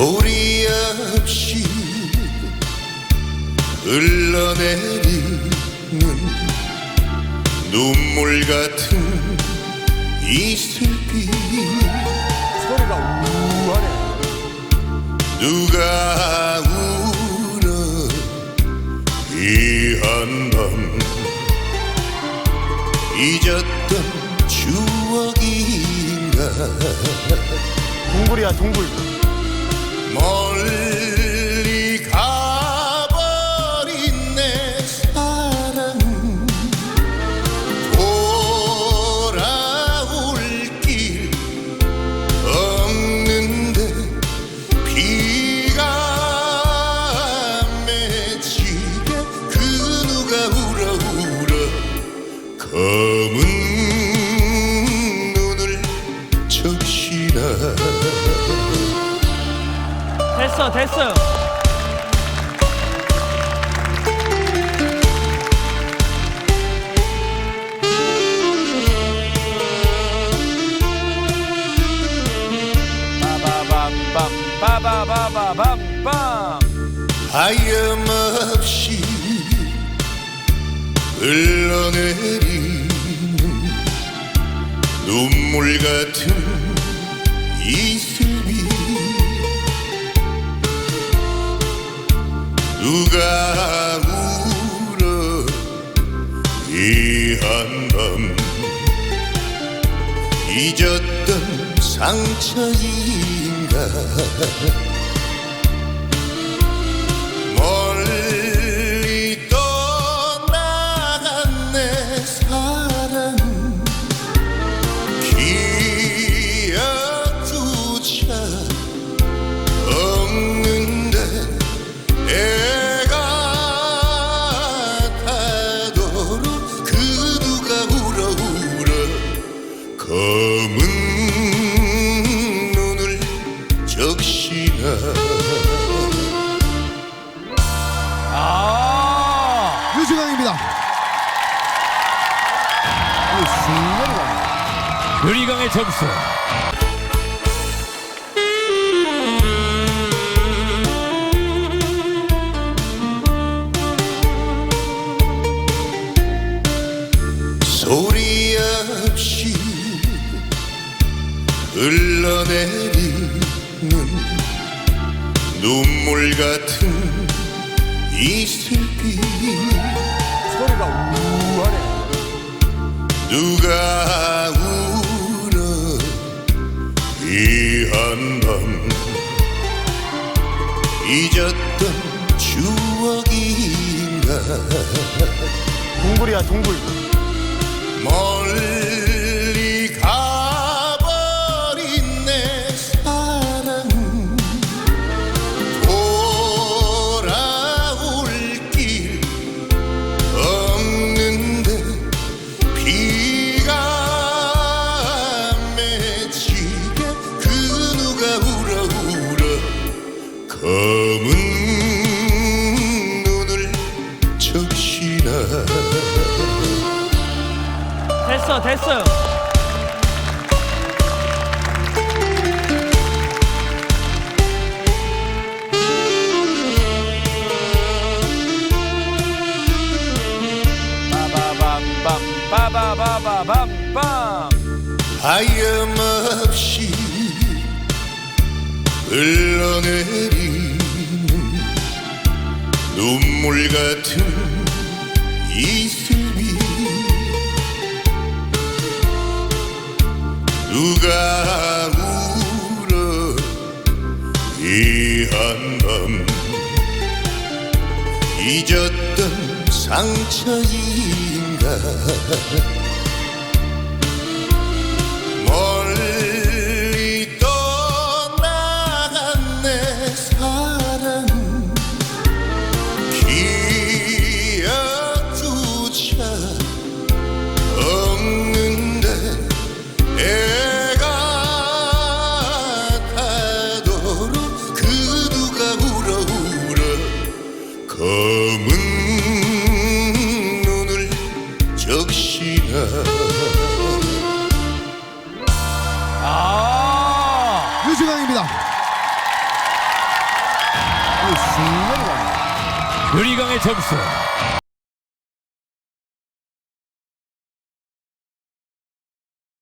도리 없이 흘러내리는 눈물 같은 이슬비 소리가 우아해 누가 우는 이 한밤. 잊었던 추억인가. 동굴이야 동굴. 멀 됐어 됐어요 하염없이 흘러내리는 눈물 같은 누가 울어? 이 한밤 잊었던 상처인가 시나 아. 유주강입니다. 유리강의 점수. 소리 없이 흘러내리는 눈물 같은 이슬빛 소리가 우하네. 누가 울어 이 한밤 잊었던 추억인가 동굴이야 동굴. 멀리 검은 눈을 적시나 됐어 됐어요 빠바밤밤 빠바바바밤밤 하염없이 흘러내리는 눈물 같은 이슬비 누가 울어 이 한밤 잊었던 상처인가 가네. 유리강의 점수